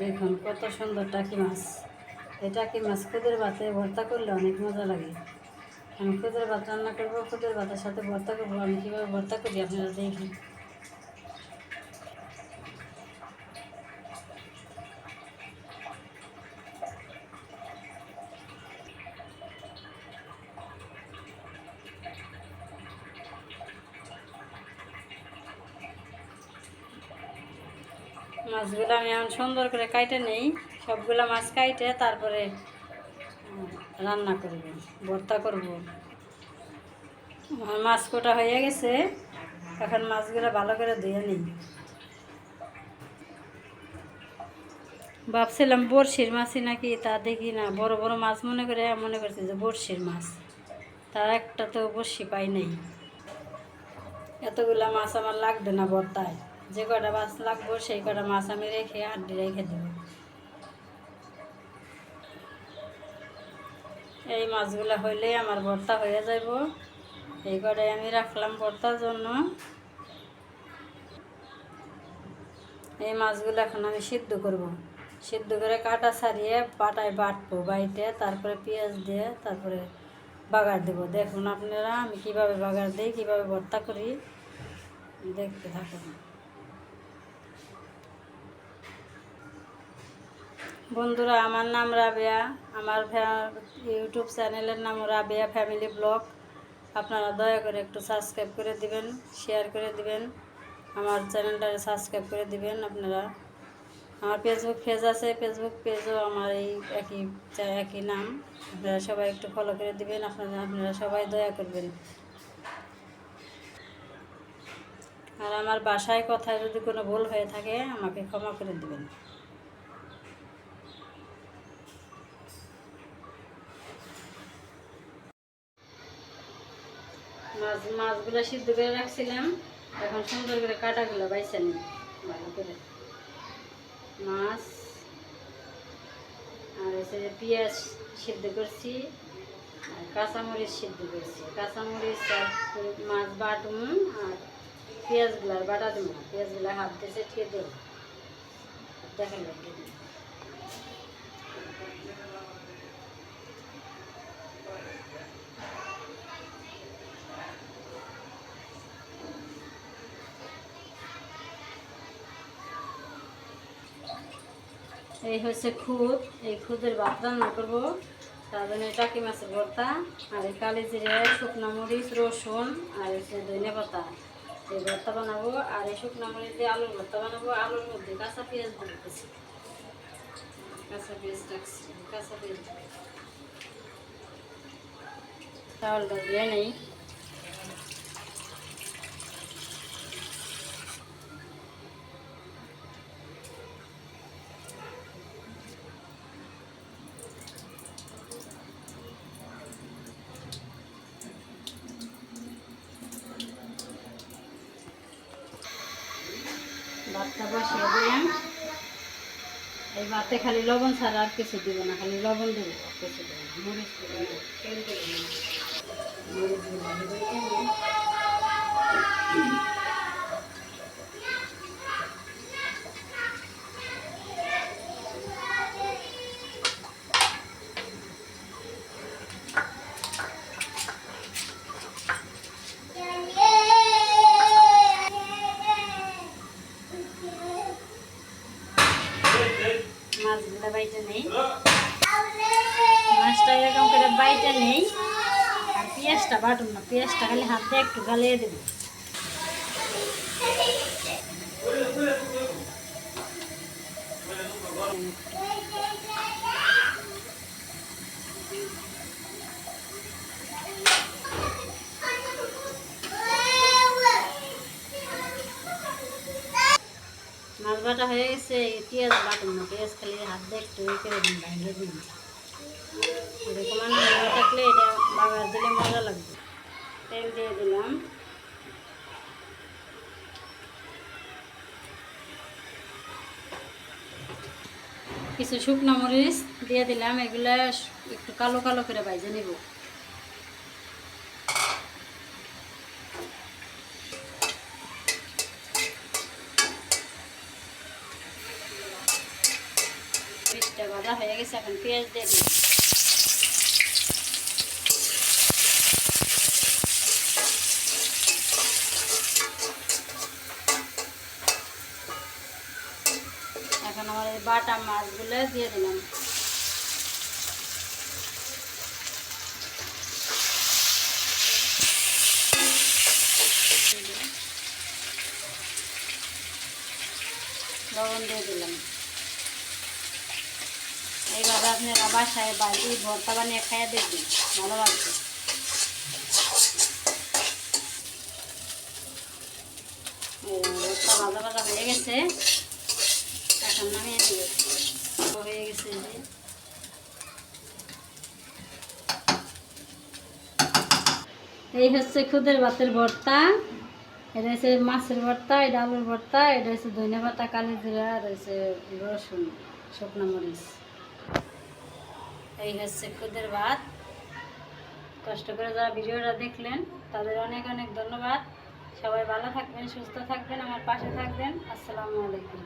দেখুন, কত সুন্দর টাকি মাছ। এই টাকি মাছ খুদের ভাতে ভর্তা করলে অনেক মজা লাগে। আমি খুদের ভাত রান্না করব, খুদের ভাতের সাথে ভর্তা করব। আমি কীভাবে ভর্তা করি আপনারা দেখি মাছগুলো আমি এখন সুন্দর করে কাইটে নেই। সবগুলো মাছ কাইটে, তারপরে রান্না করব, ভর্তা করব। আমার মাছ কোটা হয়ে গেছে, এখন মাছগুলো ভালো করে ধুয়ে নিই। ভাবছিলাম বড়শির মাছই নাকি, তা দেখি না, বড় বড় মাছ মনে করে, মনে করছে যে বড়শির মাছ। তার একটা তো বড়শি পাই নাই। এতগুলা মাছ আমার লাগবে না ভর্তায় যে কটা মাছ লাগবো, সেই কটা মাছ আমি রেখে আড্ডি রেখে দেবো। এই মাছগুলো হইলেই আমার ভর্তা হয়ে যাইব। এই কটাই আমি রাখলাম ভর্তার জন্য। এই মাছগুলো এখন আমি সিদ্ধ করব। সিদ্ধ করে কাটা ছাড়িয়ে পাটায় বাটবো, বাইটে, তারপরে পেঁয়াজ দিয়ে তারপরে বাগার দেবো। দেখুন আপনারা, আমি কীভাবে বাগার দিই, কীভাবে ভর্তা করি, দেখতে থাকুন। বন্ধুরা, আমার নাম রাবেয়া। আমার ইউটিউব চ্যানেলের নাম রাবেয়া ফ্যামিলি ব্লগ। আপনারা দয়া করে একটু সাবস্ক্রাইব করে দিবেন, শেয়ার করে দিবেন, আমার চ্যানেলটা সাবস্ক্রাইব করে দিবেন আপনারা। আমার ফেসবুক পেজ আছে, ফেসবুক পেজও আমার এই একই একই নাম। আপনারা সবাই একটু ফলো করে দিবেন, আপনারা আপনারা সবাই দয়া করবেন। আর আমার বাসায় কথায় যদি কোনো ভুল হয়ে থাকে, আমাকে ক্ষমা করে দিবেন। মাছ মাছগুলো সিদ্ধ করে রাখছিলাম। এখন সুন্দর করে কাটাগুলো বাইছে নি ভালো করে। মাছ আর হচ্ছে যে পেঁয়াজ সিদ্ধ করছি, আর কাঁচামরিচ সিদ্ধ করছি। কাঁচামরিচ আর মাছ বাটুম আর পেঁয়াজগুলো বাটা দেবো পেঁয়াজগুলো হাত দিয়ে চেটিয়ে দেবো। দেখেন এই হচ্ছে খুদ, এই খুদের ভাত রান্না করব। তার জন্য টাকি মাছের ভর্তা, আর এই কালি জিরে, শুকনো মরিচ, রসুন, আর হচ্ছে ধনে পাতা। এই ভর্তা বানাবো, আর এই শুকনো মরিচ দিয়ে আলুর ভর্তা বানাবো। আলুর মধ্যে কাঁচা পেঁয়াজ দিতেছি। কাঁচা পেঁয়াজ রাখছি, কাঁচা পেঁয়াজ। চাউলটা দিয়ে নেই। ভাতটা বসিয়ে দিলাম এই ভাতে খালি লবণ ছাড়া আর কিছু দিব না, খালি লবণ দেবো কিছু দেবো মরিচ দেবো মরিচ দেবো না, দেবো কেমন? মাছগুলো বাইটে নেই মাছটা এরকম করে বাইটে নেই আর পেঁয়াজটা বাটুন না পেঁয়াজটা খালি হাত দিয়ে একটু গালিয়ে দেবো মাছ বাটা হয়ে গেছে এই পেঁয়াজ বাটুন না পেঁয়াজ খালি হাত দিয়ে একটু ইয়ে করে দিন বাইরে দিন থাকলে এটা দিলে লাগবে। দিয়ে দিলাম। কিছু শুকনো মরিচ দিয়ে দিলাম, এগুলা একটু কালো কালো করে বাইজে নিব। হয়ে গেছে, এখন পেঁয়াজ দিয়ে দিই এখন আমার এই বাটা মাছগুলো দিয়ে দিলাম। লবণ দিয়ে দিলাম। এইভাবে আপনারা বাসায় বাড়ি ভর্তা বানিয়ে খাইয়ে দেখবেন, ভালো লাগবে। ভর্তা ভাজা ভাজা হয়ে গেছে। হয়ে গেছে যে। এই হচ্ছে খুদের ভাতের ভর্তা, এটা হচ্ছে মাছের ভর্তা, এটা আলুর ভর্তা, এটা হচ্ছে ধনে পাতা, কালি জিরা, আর হচ্ছে রসুন, শুকনো মরিচ। এই হচ্ছে খুদের ভাত। কষ্ট করে যারা ভিডিওটা দেখলেন, তাদের অনেক অনেক ধন্যবাদ। সবাই ভালো থাকবেন, সুস্থ থাকবেন, আমার পাশে থাকবেন। আসসালামু আলাইকুম।